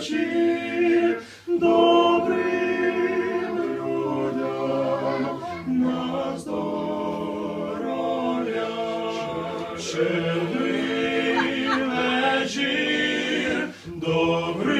вечір добрим людям на здоров'я. Щедрий вечір добрим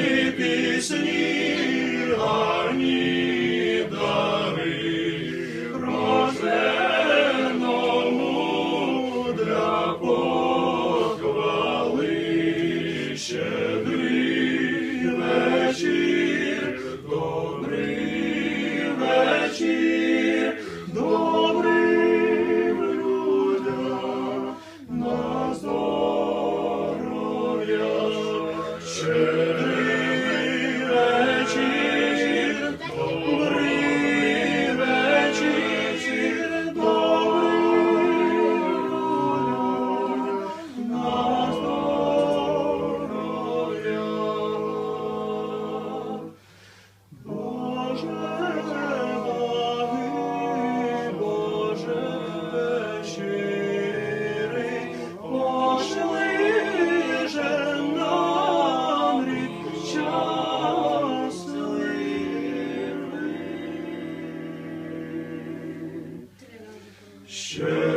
Sure.